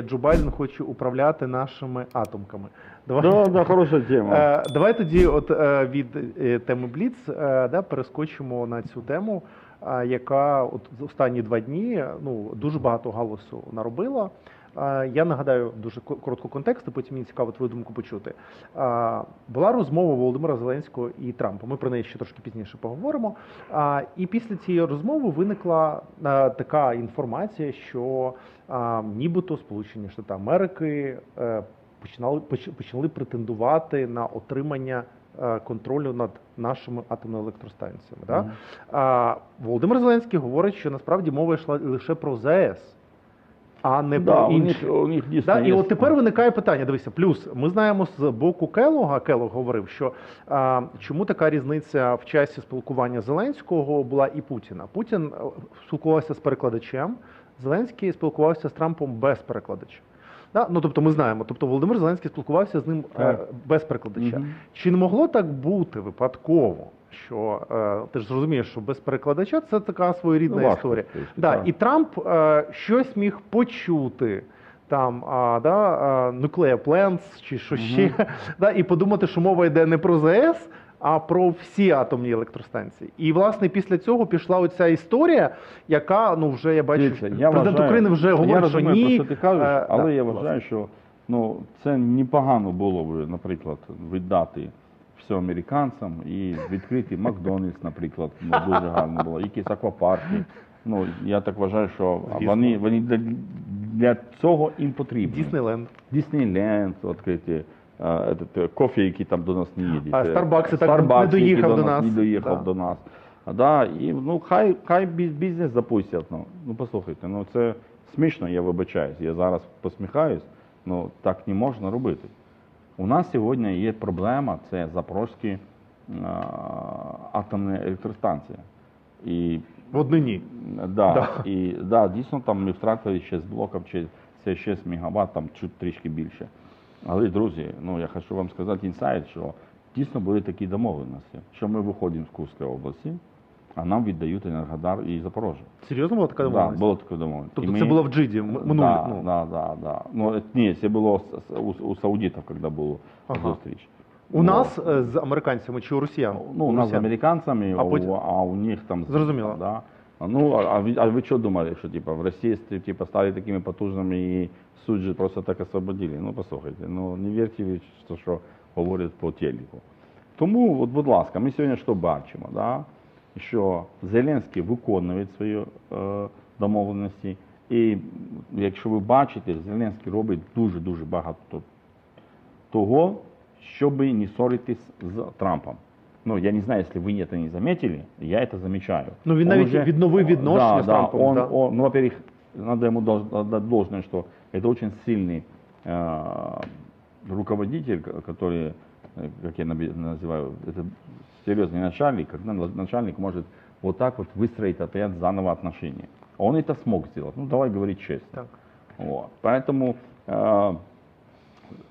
Джо Байден хоче управляти нашими атомками. Давай, Да, да, хороша тема. Е, давай тоді, от е, від е, теми Бліц, е, да, перескочимо на цю тему, е, яка от останні два дні ну дуже багато галасу наробила. Я нагадаю дуже коротко контекст, і потім мені цікаво твою думку почути. Була розмова Володимира Зеленського і Трампа. Ми про неї ще трошки пізніше поговоримо. І після цієї розмови виникла така інформація, що нібито Сполучені Штати Америки е, починали почали претендувати на отримання е, контролю над нашими атомними електростанціями. Да? А, Володимир Зеленський говорить, що насправді мова йшла лише про ЗАЕС, а не да, про у них, у них Да, і от тепер виникає питання. Дивися, плюс ми знаємо з боку Келога, Келог говорив, що а, чому така різниця в часі спілкування Зеленського була і Путіна. Путін е, спілкувався з перекладачем, Зеленський спілкувався з Трампом без перекладача. Да? Ну тобто ми знаємо, тобто Володимир Зеленський спілкувався з ним е, Так. без перекладача. Мгм. Чи не могло так бути випадково? Що е, ти ж зрозумієш, що без перекладача це така своєрідна Ну, важко історія. сказати, Да, так. і Трамп е, щось міг почути там, а, да, а, nuclear plants чи що ще, да, і подумати, що мова йде не про ЗАЕС, а про всі атомні електростанції. І власне після цього пішла оця історія, яка ну вже я бачу, Дивіться, я президент вважаю- України вже говорить, що ні. про що ти кажеш, Е, але да, я вважаю, ласка. що ну, це непогано було б, наприклад, віддати все американцям і відкрити Макдональдс, наприклад, ну, дуже гарно було, якісь аквапарки. Ну, я так вважаю, що вони, вони для, для цього їм потрібні. Діснейленд. Діснейленд відкриті, е, е, який там до нас не їде. А і так Starbucks, не доїхав до нас. Не доїхав Да. до нас. Да, і ну хай хай бізнес запустять. Ну, ну послухайте, ну це смішно, я вибачаюсь. Я зараз посміхаюсь, ну так не можна робити. У нас сьогодні є проблема, це запорозькі а, атомна електростанція. І В однині. Да, Да. І да, дійсно там ми втратили 6 блоків, чи це 6 мегаватт, там чуть трішки більше. Але, друзі, ну я хочу вам сказати інсайт, що дійсно були такі домовленості, що ми виходимо з Курської області, а нам віддають Енергодар і Запорожжя. Серйозно була така Да, домовленість? було таке домовленість. Тобто І це ми- було в Джиді минулі. Да, ну. да, да, да. Ну, е, ні, це було у, у саудитів, коли було Ага. зустріч. У нас е, з американцями чи у росіян? Ну, у нас з росіян. американцами, А потім- у, а у них там... Зрозуміло. Да. Ну, а, ви, а ви що думали, що типа, в Росії типа, стали такими потужними і суд же просто так освободили? Ну, послухайте, ну не вірте ви, що, що говорять по телеку. Тому, от, будь ласка, ми сьогодні що бачимо, да? що Зеленський виконує свої е, домовленості. І якщо ви бачите, Зеленський робить дуже-дуже багато того, щоб не ссоритись з Трампом. Ну, я не знаю, если вы это не заметили, я это замечаю. Ну, він Он навіть уже- відновив відношення да, з да, Трампом, Он, да. он, ну, во-первых, надо ему дол- отдать должное, что это очень сильный э, руководитель, ко- который, э, как я называю, это серьезный начальник, когда на- начальник может вот так вот выстроить опять заново отношения. Он это смог сделать. Ну, давай говорить честно. Так. Вот. Поэтому э,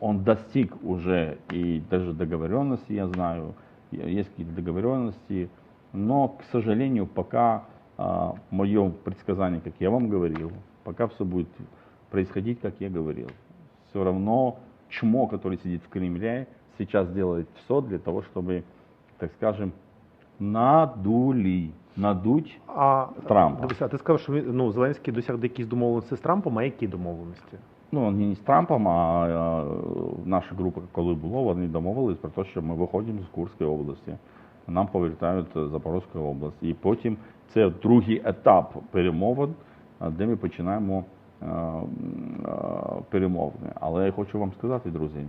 он достиг уже и даже договоренности, я знаю, есть какие-то договоренности, но, к сожалению, пока э, в моем предсказании, как я вам говорил, пока все будет происходить, как я говорил, все равно чмо, который сидит в Кремле, сейчас делает все для того, чтобы, так скажем, надули, надуть А Трампа. Дивися, а ти сказав, що він, ну, Зеленський досяг якісь домовленості з Трампом, а які домовленості? Ну, не з Трампом, а е, наша група, коли було, вони домовились про те, що ми виходимо з Курської області. Нам повертають Запорізьку область. І потім це другий етап перемовин, де ми починаємо е, м, е, перемовини. Але я хочу вам сказати, друзі,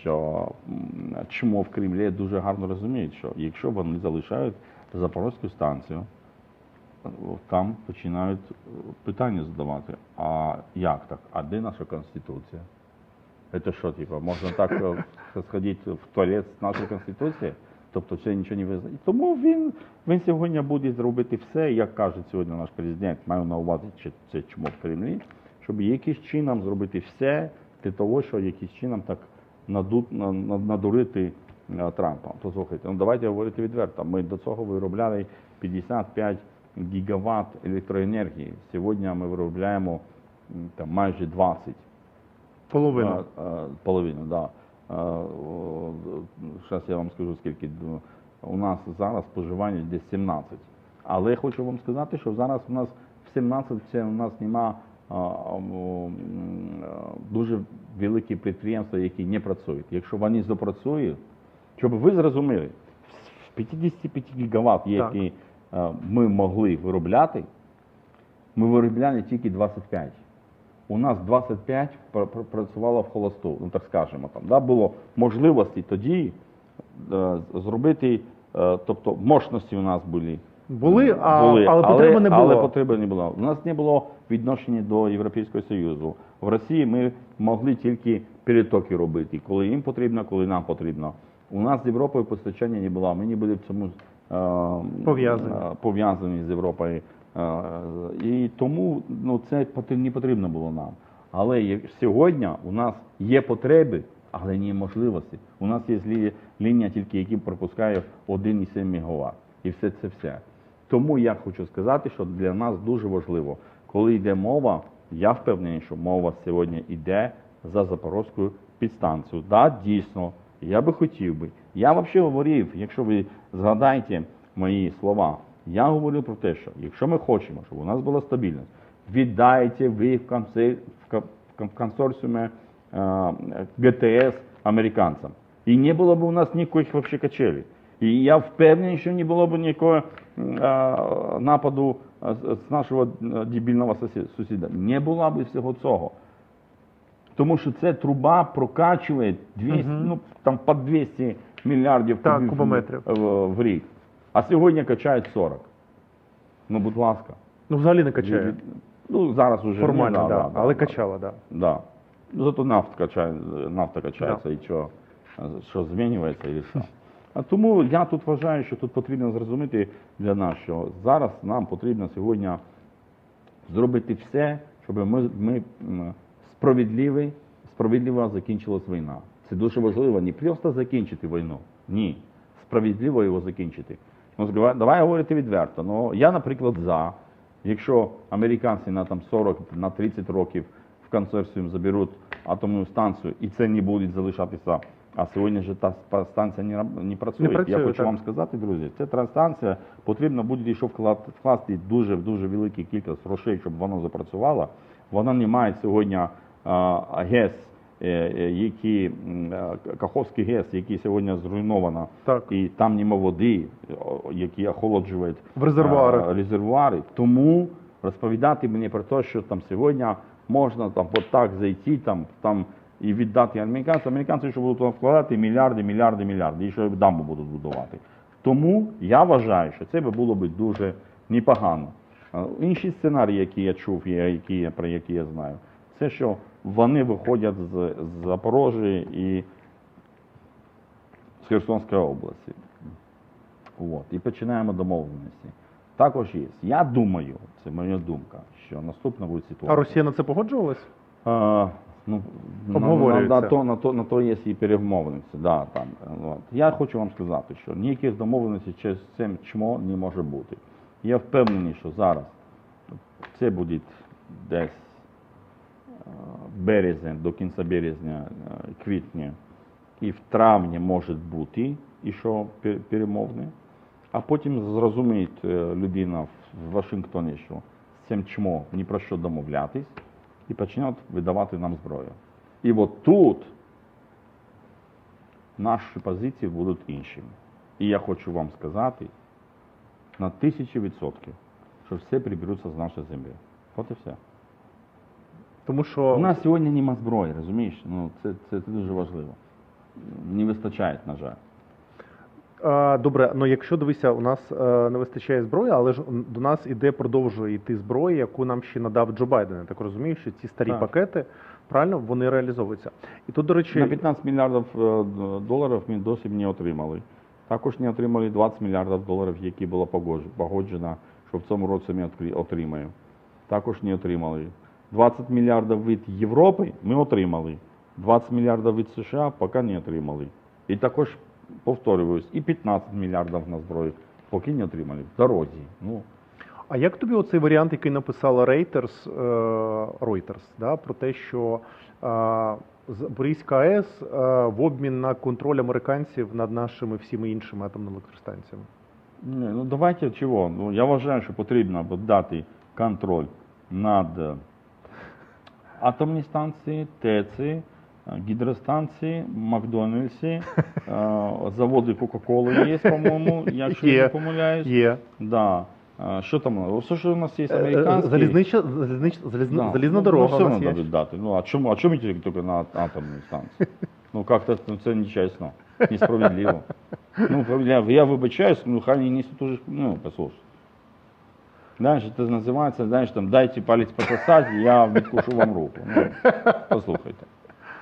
що м, чому в Кремлі дуже гарно розуміють, що якщо вони залишають Запорізьку станцію, там починають е, питання задавати. А як так? А де наша конституція? Це що, типу, можна так е, сходити в туалет з нашої конституції? Тобто це нічого не визнає. Тому він, він сьогодні буде зробити все, як каже сьогодні наш президент, маю на увазі чи це чому в Кремлі, щоб якимось чином зробити все для того, щоб якимось чином так надурити е, Трампа. Послухайте, ну давайте говорити відверто. Ми до цього виробляли 55 гігаватт електроенергії. Сьогодні ми виробляємо там майже 20 Половина. а, а, половину, да. Зараз я вам скажу, скільки у нас зараз споживання десь 17. Але я хочу вам сказати, що зараз у нас в 17 це у нас нема а, а, м, а, дуже великі підприємства, які не працюють. Якщо вони запрацюють, щоб ви зрозуміли, з 55 гігават, які а, ми могли виробляти, ми виробляли тільки 25. У нас 25 пр- пр- працювало в холосту, ну так скажемо. Там, да, було можливості тоді е, зробити, е, тобто мощності у нас були. Були, а- але потреби не було. Але потреби не було. У нас не було відношення до Європейського Союзу. В Росії ми могли тільки перетоки робити, коли їм потрібно, коли нам потрібно. У нас з Європою постачання не було. Ми не були в цьому е, Пов'язані. е, пов'язані з Європою. Е, І тому ну, це не потрібно було нам. Але сьогодні у нас є потреби, але не можливості. У нас є лі- лінія тільки, які пропускає 1,7 МВт. І все це все. Тому я хочу сказати, що для нас дуже важливо, коли йде мова, я впевнений, що мова сьогодні йде за Запорозькою підстанцію. Да, дійсно, я би хотів би. Я взагалі говорив, якщо ви згадаєте мої слова, я говорив про те, що якщо ми хочемо, щоб у нас була стабільність, віддайте ви в, конце, в, консорціумі е, ГТС американцям. І не було б у нас ніяких вообще. І я впевнений, що не було б е, нападу е, з- нашого е, дебільного сусіда. Не було б всього цього. Тому що ця труба прокачує 200, Мгм. ну, там по 200 мільярдів Так, кубів кубометрів. в, в рік. А сьогодні качають 40. Ну, будь ласка. Ну, взагалі не качає. Ну, зараз уже Формально, ні, да, але качала, да. Да. Ну, Зато нафта качає, нафта качається і що, що змінюється і що. А тому я тут вважаю, що тут потрібно зрозуміти для нас, що зараз нам потрібно сьогодні зробити все, щоб ми, ми справедливі, справедливо закінчилась війна. Це дуже важливо не просто закінчити війну, ні, справедливо його закінчити. Ну, давай говорити відверто. Ну, я, наприклад, за, якщо американці на там 40, на 30 років в консорціум заберуть атомну станцію, і це не буде залишатися. А сьогодні ж та станція не, не працює. Не працює, я хочу так. вам сказати, друзі, ця транстанція потрібно буде ще вкласти дуже дуже велику кількість грошей, щоб воно запрацювало. Вона не має сьогодні а, ГЕС, е, е, які е, Каховський ГЕС, який сьогодні зруйновано, Так. і там нема води, які охолоджують В резервуари. а, резервуари. Тому розповідати мені про те, що там сьогодні можна там от так зайти там, там і віддати американцям. Американці що будуть вкладати мільярди, мільярди, мільярди, і що дамбу будуть будувати. Тому я вважаю, що це би було б дуже непогано. Інші сценарії, які я чув, які, про які я знаю, це що вони виходять з, Запорожжя і з Херсонської області. От, і починаємо домовленості. Також є. Я думаю, це моя думка, що наступна буде ситуація. А Росія на це погоджувалась? А, ну, на, на, на, то, на, то, на то є і перемовленості. Да, там, от. Я хочу вам сказати, що ніяких домовленостей через це чмо не може бути. Я впевнений, що зараз це буде десь е, березень, до кінця березня, е, квітня, і в травні може бути і що перемовне, а потім зрозуміє е, людина в Вашингтоні, що з цим чмо ні про що домовлятись, і почнуть видавати нам зброю. І от тут наші позиції будуть іншими. І я хочу вам сказати на тисячі відсотків, що все приберуться з нашої землі. От і все. Тому що У нас сьогодні нема зброї, розумієш? Ну, це, це, це дуже важливо. Не вистачає, на жаль. А, Добре, ну якщо дивися, у нас е, не вистачає зброї, але ж до нас іде продовжує йти зброя, яку нам ще надав Джо Байден. Я так розумію, що ці старі Так. пакети правильно вони реалізовуються. І тут, до речі, На 15 мільярдів е, доларів ми досі не отримали. Також не отримали 20 мільярдів доларів, які було погодж- погоджено, що в цьому році ми открі- отримаємо. Також не отримали. 20 мільярдів від Європи ми отримали. 20 мільярдів від США поки не отримали. І також, повторююсь, і 15 мільярдів на зброю поки не отримали. В дорозі. Ну, А як тобі оцей варіант, який написала Reuters, е, Reuters да, про те, що е, Запорізька АЕС е, в обмін на контроль американців над нашими всіми іншими атомними електростанціями? Ні, ну давайте чого? Ну я вважаю, що потрібно дати контроль над атомні станції, ТЕЦи, е, гідростанції, Макдональдсі, е, заводи Кока-Коли є, по-моєму, якщо я не помиляюсь. Є Да. Е, Що там? Все, що у нас є Е, е, залізнича, залізнич, залізна, Да. залізна Ну, дорога Ну, у все нас нам є. дадуть дати. Ну, а чому, а чому тільки тільки на атомній станції? Ну, как-то ну, це нечесно, несправедливо. Ну, я, я вибачаюсь, ну, хай не несут уже, ну, послушай. Знаєш, це називається, знаєш, там, дайте палець пососати, я відкушу вам руку. Ну, послухайте.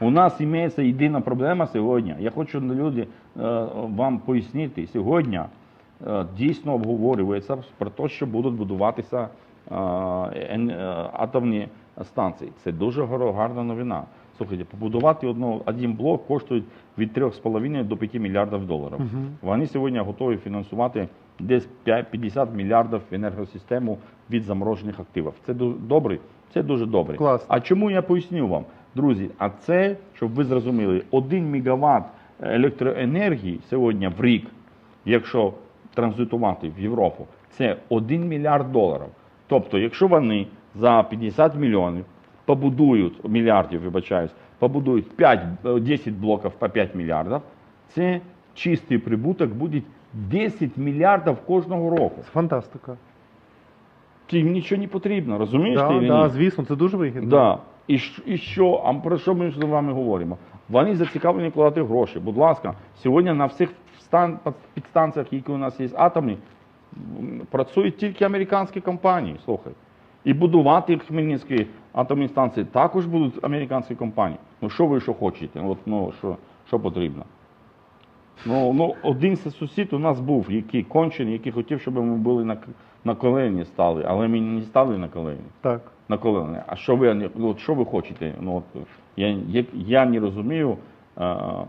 У нас імеється єдина проблема сьогодні. Я хочу люди е, вам пояснити. Сьогодні е, дійсно обговорюється про те, що будуть будуватися е, атомні станції. Це дуже гарна новина. Слухайте, побудувати одно, один блок коштує від 3,5 до 5 мільярдів доларів. Вони сьогодні готові фінансувати десь 5 50 мільярдів в енергосистему від заморожених активів. Це дуже добре. Це дуже добре. Класно. А чому я поясню вам, друзі? А це, щоб ви зрозуміли, 1 мегаватт електроенергії сьогодні в рік, якщо транзитувати в Європу, це 1 мільярд доларів. Тобто, якщо вони за 50 мільйонів побудують мільярдів, вибачаюсь, побудують 5, е, 10 блоків по 5 мільярдів, це чистий прибуток буде 10 мільярдів кожного року. Це фантастика. Їм нічого не потрібно, розумієш? Да, ти да, ні? звісно, це дуже вигідно. Да. І, і що? А про що ми з вами говоримо? Вони зацікавлені вкладати гроші. Будь ласка, сьогодні на всіх стан, підстанціях, які у нас є атомні, працюють тільки американські компанії. Слухай. І будувати хмельницькі атомні станції також будуть американські компанії. Ну що ви що хочете? От, ну, що, що потрібно? Ну, ну, один сусід у нас був, який кончений, який хотів, щоб ми були на, на колені стали, але ми не стали на колені Так. на колени. А що ви, ну, от що ви хочете? Ну, от, я, я, я не розумію, а,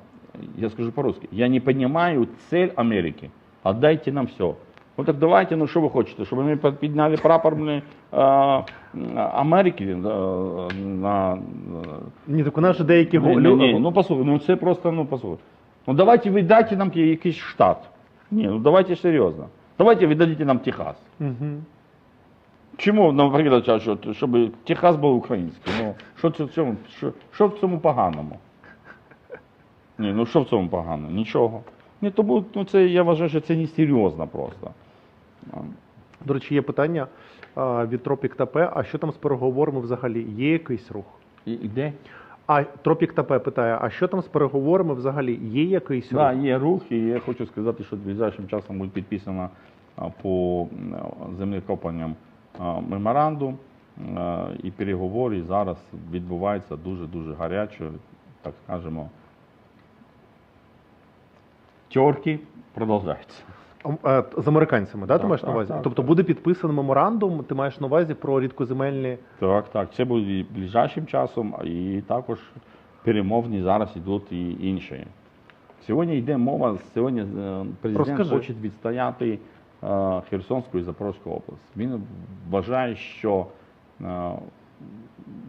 я скажу по-русски, я не понимаю цель Америки. Отдайте нам все. Ну так давайте, ну що ви хочете, щоб ми підняли прапор а, Америки а, на, Ні, так у нас же деякі ні, ні, ні, ну послухай, ну це просто, ну послухай. Ну давайте ви дайте нам якийсь штат. Ні, ну давайте серйозно. Давайте ви дадите нам Техас. Мгм. Чому, наприклад, що, щоб Техас був український? Ну, що, це в цьому, що, що в цьому поганому? Ні, ну що в цьому поганого? Нічого. Ні, тому ну, це, я вважаю, що це не серйозно просто. До речі, є питання а, від Тропік ТП. А що там з переговорами взагалі? Є якийсь рух? І, і де? А Тропік ТП питає: а що там з переговорами взагалі? Є якийсь Да, є рух, і я хочу сказати, що ближайшим часом буде підписано по землекопанням меморандум, і переговори зараз відбуваються дуже-дуже гарячо, так скажемо. Терки продовжуються. А, е, З американцями, да, ти Так, маєш на так, увазі? так, тобто так. буде підписаний меморандум, ти маєш на увазі про рідкоземельні. Так, так, це буде і ближайшим часом, і також перемовні зараз йдуть і інші. Сьогодні йде мова, сьогодні е, президент Розкажи. хоче відстояти е, Херсонську і Запорізьку область. Він вважає, що е,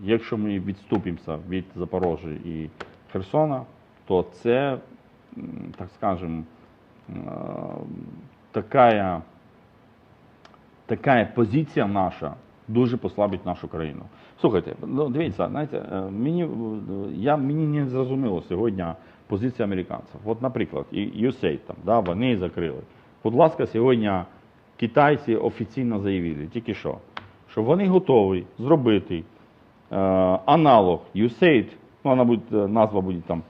якщо ми відступимося від Запорожжя і Херсона, то це, м, так скажемо, е, така така позиція наша дуже послабить нашу країну. Слухайте, ну дивіться, знаєте, е, мені е, я мені не зрозуміло сьогодні позиція американців. От, наприклад, USAID там, да, вони закрили. Будь ласка, сьогодні китайці офіційно заявили, тільки що, що вони готові зробити е, аналог USAID, ну вона буде, назва буде там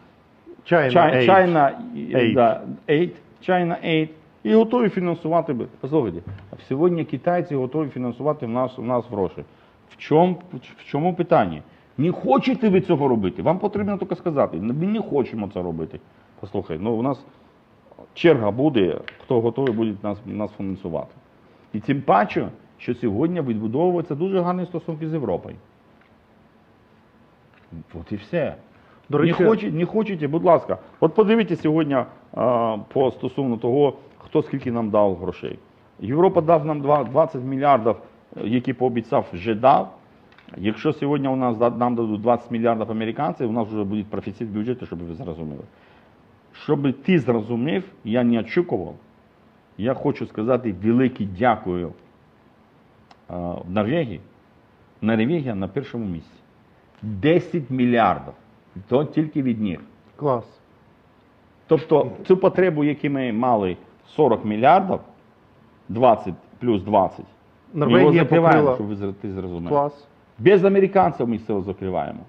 China, China. China, і- Aid. Да, Aid, China Aid, і готові фінансувати. Послухайте, а сьогодні китайці готові фінансувати в нас, в нас гроші. В чому, в чому питання? Не хочете ви цього робити? Вам потрібно тільки сказати, ми не хочемо це робити. Послухай, ну у нас черга буде, хто готовий буде нас, нас фінансувати. І тим паче, що сьогодні відбудовуються дуже гарні стосунки з Європою. От і все. До речі, Не, хочете, не хочете, будь ласка. От подивіться сьогодні а, по стосовно того, хто скільки нам дав грошей. Європа дав нам 20 мільярдів які пообіцяв, вже дав. Якщо сьогодні у нас нам дадуть 20 мільярдів американців, у нас вже буде профіцит бюджету, щоб ви зрозуміли. Щоб ти зрозумів, я не очікував. Я хочу сказати велике дякую Норвегії. Норвегія на першому місці. 10 мільярдів. То тільки від них. Клас. Тобто цю потребу, яку ми мали 40 мільярдів, 20 плюс 20, ми його закриваємо, покрила. щоб ви ти зрозумів. Клас. Без американців ми це закриваємо.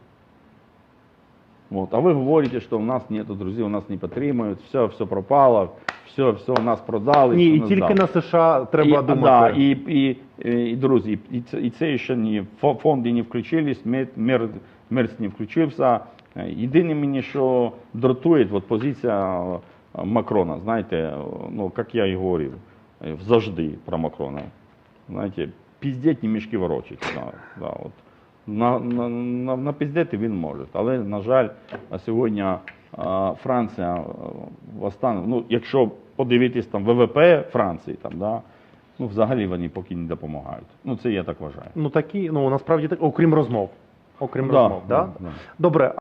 Вот. А ви говорите, що у нас нету друзів, у нас не підтримують, все, все пропало, все, все у нас продали. Ні, все і нас тільки дали. на США треба і, думати. Да, і, і, і, і, друзі, і це, і це ще не фо- фонди не включились, мер, мер, не включився. Е, Єдине мені, що дратує, от позиція е, Макрона, знаєте, е, ну, як я і говорив, завжди про Макрона. Знаєте, піздеть не мішки ворочать. Да, да, от. На, на, на, на піздети він може. Але, на жаль, сьогодні а, Франція в останньому, ну, якщо подивитись там ВВП Франції, там, да, ну, взагалі вони поки не допомагають. Ну, це я так вважаю. Ну такі, ну насправді так, окрім розмов. Окрім Да, розмов, да? да. Добре,